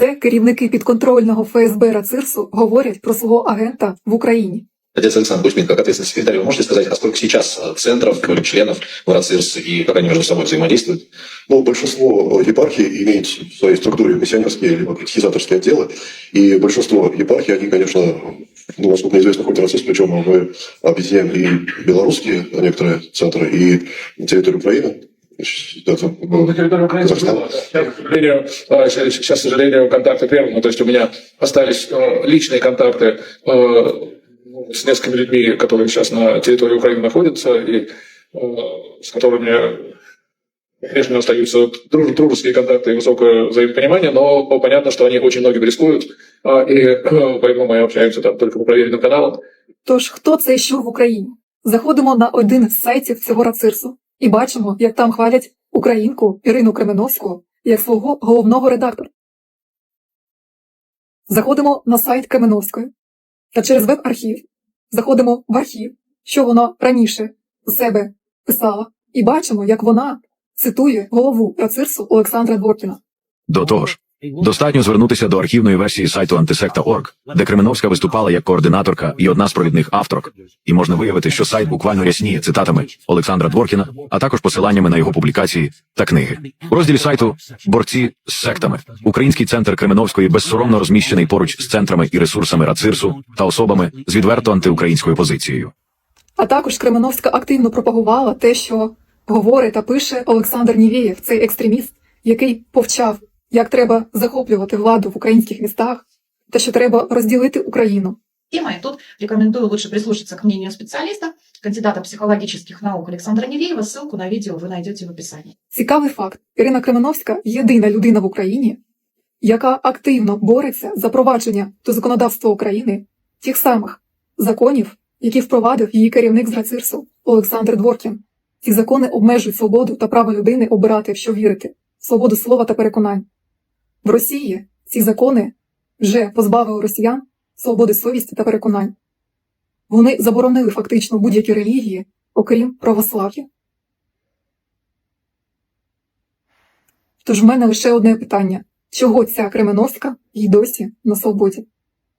Це керівники підконтрольного ФСБ Рацирсу говорять про свого агента в Україні. Отец Александр Кузьмин, как ответственный секретарь, вы можете сказать, а сколько сейчас э, центров, э, членов в РАЦИРС и как они между собой взаимодействуют? Ну, большинство епархий имеет в своей структуре миссионерские либо катехизаторские отделы, и большинство епархий, они, конечно, ну, насколько мне известно, хоть РАЦИС, причем мы объединяем и белорусские некоторые центры, и территорию Украины. Это, Ну, на территории Украины Казахстан. было. Сейчас, к сожалению, а, щ- сейчас, к сожалению, контакты прерваны. То есть у меня остались э, личные контакты э, ну, с несколькими людьми, которые сейчас на территории Украины находятся, и э, с которыми по-прежнему остаются друж- дружеские контакты и высокое взаимопонимание, но понятно, что они очень многим рискуют, а, и э, поэтому мы общаемся там только по проверенным каналам. Тож, хто це і що в Україні? Заходимо на один з сайтів цього Рацирсу і бачимо, як там хвалять українку Ірину Кременовську як свого головного редактора. Заходимо на сайт Кременовської та через веб-архів заходимо в архів, що вона раніше у себе писала, і бачимо, як вона цитує голову Рацирсу Олександра Дворкіна. До того ж, достатньо звернутися до архівної версії сайту антисекта.орг, де Кременовська виступала як координаторка і одна з провідних авторок, і можна виявити, що сайт буквально рясніє цитатами Олександра Дворкіна, а також посиланнями на його публікації та книги. У розділі сайту Борці з сектами Український центр Кременовської безсоромно розміщений поруч з центрами і ресурсами Рацирсу та особами з відверто антиукраїнською позицією. А також Кременовська активно пропагувала те, що говорить та пише Олександр Нівєєв, цей екстреміст, який повчав, як треба захоплювати владу в українських містах, та що треба розділити Україну. тема. И тут рекомендую лучше прислушаться к мнению специалиста, кандидата психологических наук Александра Невеева. Ссылку на видео вы найдете в описании. Цікавий факт: Ірина Кременовська єдина людина в Україні, яка активно бореться за провадження до законодавства України тих самих законів, які впровадив її керівник з Рацирсу Олександр Дворкін. Ці закони обмежують свободу та право людини обирати, в що вірити, свободу слова та переконань. В Росії ці закони вже позбавили росіян свободи совісті та переконань. Вони заборонили фактично будь-які релігії, окрім православ'я. Тож в мене лише одне питання: чого ця Кременовська й досі на свободі?